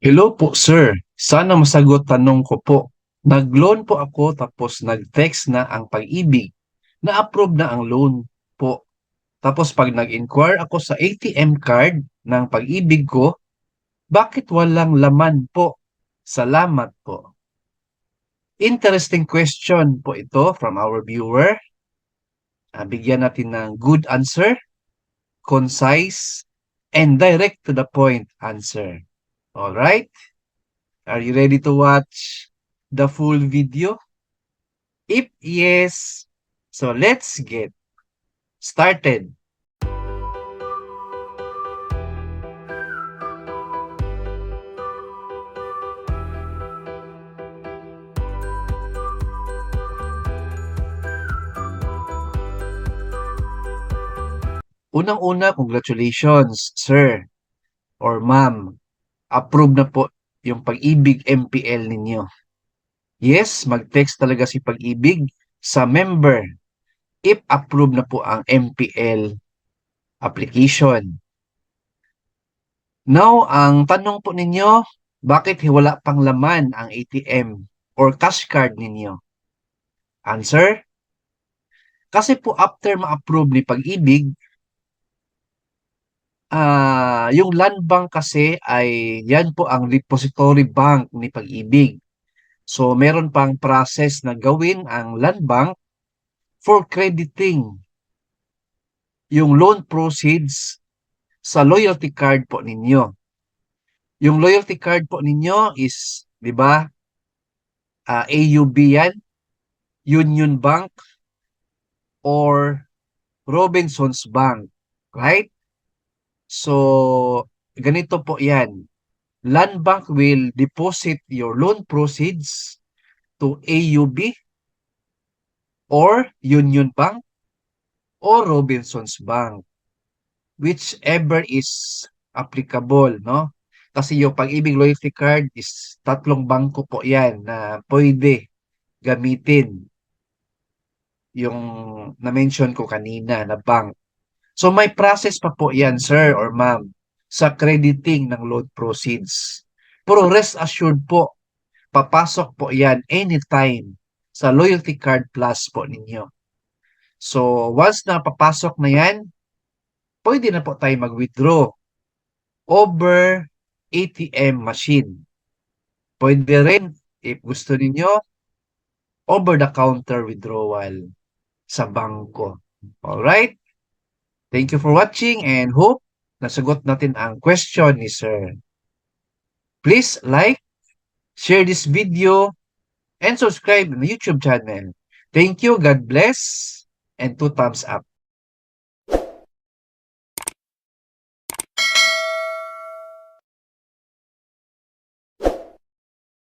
Hello po, sir. Sana masagot tanong ko po. Nag-loan po ako tapos nag-text na ang pag-ibig. Na-approve na ang loan po. Tapos pag nag-inquire ako sa ATM card ng pag-ibig ko, bakit walang laman po? Salamat po. Interesting question po ito from our viewer. Ah, bigyan natin ng good answer, concise, and direct to the point answer. All right? Are you ready to watch the full video? If yes, so let's get started. Unang-una, congratulations, sir or ma'am. Approve na po yung pag-ibig MPL ninyo. Yes, mag-text talaga si pag-ibig sa member if approve na po ang MPL application. Now, ang tanong po ninyo, bakit wala pang laman ang ATM or cash card ninyo? Answer? Kasi po after ma-approve ni pag-ibig, Yung land bank kasi ay yan po ang depository bank ni Pag-ibig. So meron pang process na gawin ang land bank for crediting yung loan proceeds sa loyalty card po ninyo. Yung loyalty card po ninyo is, 'di ba? ah, AUB yan, Union Bank or Robinsons Bank, right? So, ganito po yan. Land Bank will deposit your loan proceeds to AUB or Union Bank or Robinsons Bank. Whichever is applicable, no? Kasi yung pag-ibig loyalty card is tatlong bangko po yan na pwede gamitin yung na-mention ko kanina na bank. So may process pa po yan, sir or ma'am, sa crediting ng loan proceeds. Pero rest assured po, papasok po yan anytime sa Loyalty Card Plus po ninyo. So once na papasok na yan, pwede na po tayo mag-withdraw over ATM machine. Pwede rin, if gusto ninyo, over-the-counter withdrawal sa bangko. Alright? Thank you for watching and hope nasagot natin ang question ni Sir. Please like, share this video, and subscribe na YouTube channel. Thank you, God bless, and two thumbs up.